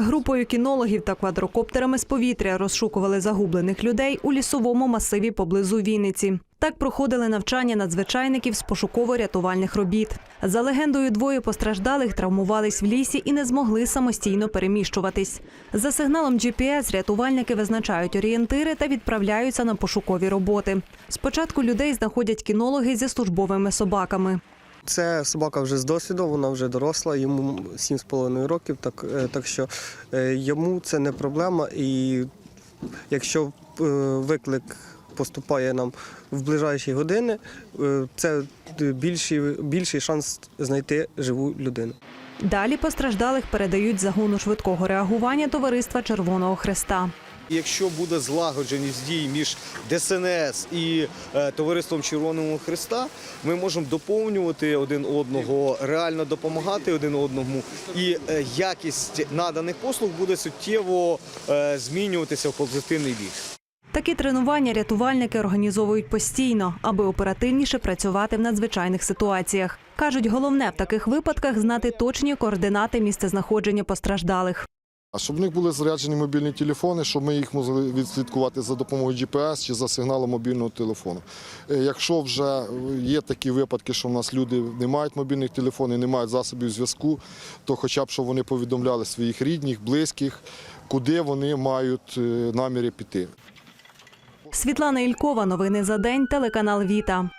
Групою кінологів та квадрокоптерами з повітря розшукували загублених людей у лісовому масиві поблизу Вінниці. Так проходили навчання надзвичайників з пошуково-рятувальних робіт. За легендою, двоє постраждалих травмувались в лісі і не змогли самостійно переміщуватись. За сигналом GPS рятувальники визначають орієнтири та відправляються на пошукові роботи. Спочатку людей знаходять кінологи зі службовими собаками. Це собака вже з досвіду, вона вже доросла, йому 7,5 років, так, е, так що е, йому це не проблема. І якщо е, виклик поступає нам в ближайші години, це більший, більший шанс знайти живу людину. Далі постраждалих передають загону швидкого реагування товариства Червоного Хреста. Якщо буде злагодженість дій між ДСНС і е, товариством Червоного Христа, ми можемо доповнювати один одного, реально допомагати один одному, і е, якість наданих послуг буде суттєво е, змінюватися в позитивний бік. Такі тренування рятувальники організовують постійно, аби оперативніше працювати в надзвичайних ситуаціях. Кажуть, головне в таких випадках знати точні координати місцезнаходження постраждалих. А щоб в них були заряджені мобільні телефони, щоб ми їх могли відслідкувати за допомогою GPS чи за сигналом мобільного телефону. Е, Якщо вже є такі випадки, що в нас люди не мають мобільних телефонів, не мають засобів зв'язку, то хоча б щоб вони повідомляли своїх рідних, близьких, куди вони мають е, наміри піти. Світлана Ількова, новини за день, телеканал Віта.